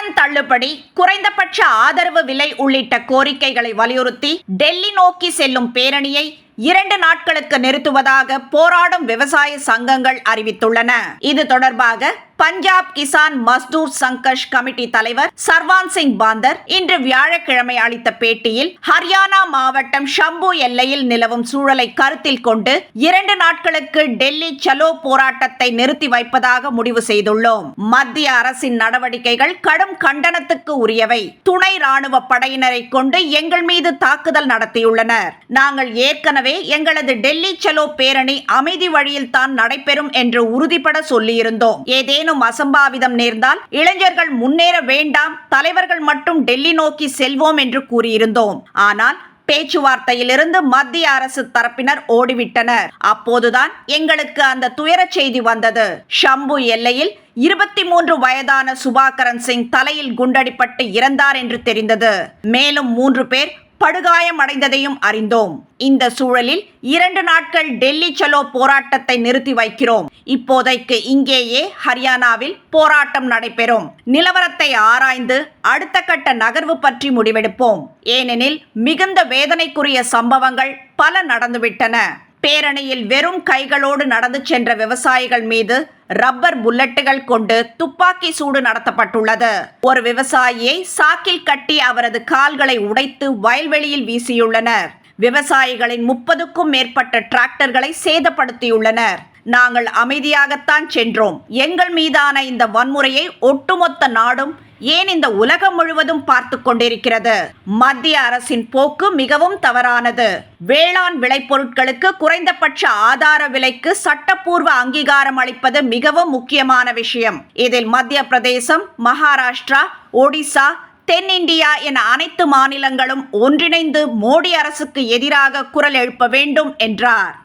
கடன் தள்ளுபடி குறைந்தபட்ச ஆதரவு விலை உள்ளிட்ட கோரிக்கைகளை வலியுறுத்தி டெல்லி நோக்கி செல்லும் பேரணியை இரண்டு நாட்களுக்கு நிறுத்துவதாக போராடும் விவசாய சங்கங்கள் அறிவித்துள்ளன. இது தொடர்பாக பஞ்சாப் கிசான் மஸ்தூர் சங்கஷ் கமிட்டி தலைவர் சர்வான் சிங் பாந்தர் இன்று வியாழக்கிழமை அளித்த பேட்டியில் ஹரியானா மாவட்டம் ஷம்பு எல்லையில் நிலவும் சூழலை கருத்தில் கொண்டு இரண்டு நாட்களுக்கு டெல்லி சலோ போராட்டத்தை நிறுத்தி வைப்பதாக முடிவு செய்துள்ளோம். மத்திய அரசின் நடவடிக்கைகள் கடும் கண்டனத்துக்கு உரியவை. துணை ராணுவ படையினரை கொண்டு எங்கள் மீது தாக்குதல் நடத்தியுள்ளனர். நாங்கள் ஏற்கனவே எங்களது டெல்லி செலோ பேரணி அமைதி வழியில் தான் நடைபெறும் என்று உறுதிபட சொல்லியிருந்தோம். ஏதேனும் அசம்பாவிதம் நேர்ந்தால் இளைஞர்கள் முன்னேற வேண்டாம் தலைவர்கள் மட்டும் டெல்லி நோக்கி செல்வோம் என்று கூறியிருந்தோம். ஆனால் பேச்சுவார்த்தையிலிருந்து மத்திய அரசு தரப்பினர் ஓடிவிட்டனர். அப்போதுதான் எங்களுக்கு அந்த துயர செய்தி வந்தது. ஷம்பு எல்லையில் இருபத்தி மூன்று வயதான சுபாகரன் சிங் தலையில் குண்டடிப்பட்டு இறந்தார் என்று தெரிந்தது. மேலும் மூன்று பேர் படுகாயமடைந்ததையும் அறிந்தோம். இந்த சூழலில் இரண்டு நாட்கள் டெல்லி செலோ போராட்டத்தை நிறுத்தி வைக்கிறோம். இப்போதைக்கு இங்கேயே ஹரியானாவில் போராட்டம் நடைபெறும். நிலவரத்தை ஆராய்ந்து அடுத்த கட்ட நகர்வு பற்றி முடிவெடுப்போம். ஏனெனில் மிகுந்த வேதனைக்குரிய சம்பவங்கள் பல நடந்துவிட்டன. பேரணியில் வெறும் கைகளோடு நடந்து சென்ற விவசாயிகள் மீது ரப்பர் புல்லட்டுகள் கொண்டு துப்பாக்கி சூடு நடத்தப்பட்டுள்ளது. ஒரு விவசாயியை சாக்கில் கட்டி அவரது கால்களை உடைத்து வயல்வெளியில் வீசியுள்ளனர். விவசாயிகளின் முப்பதுக்கும் மேற்பட்ட டிராக்டர்களை சேதப்படுத்தியுள்ளனர். நாங்கள் அமைதியாகத்தான் சென்றோம். எங்கள் மீதான இந்த வன்முறையை ஒட்டுமொத்த நாடும் ஏன் இந்த உலகம் முழுவதும் பார்த்து கொண்டிருக்கிறது? மத்திய அரசின் போக்கு மிகவும் தவறானது. வேளாண் விளைபொருட்களுக்கு குறைந்தபட்ச ஆதார விலைக்கு சட்டப்பூர்வ அங்கீகாரம் அளிப்பது மிகவும் முக்கியமான விஷயம். இதில் மத்திய பிரதேசம் மகாராஷ்டிரா ஒடிசா தென்னிந்தியா என அனைத்து மாநிலங்களும் ஒன்றிணைந்து மோடி அரசுக்கு எதிராக குரல் எழுப்ப வேண்டும் என்றார்.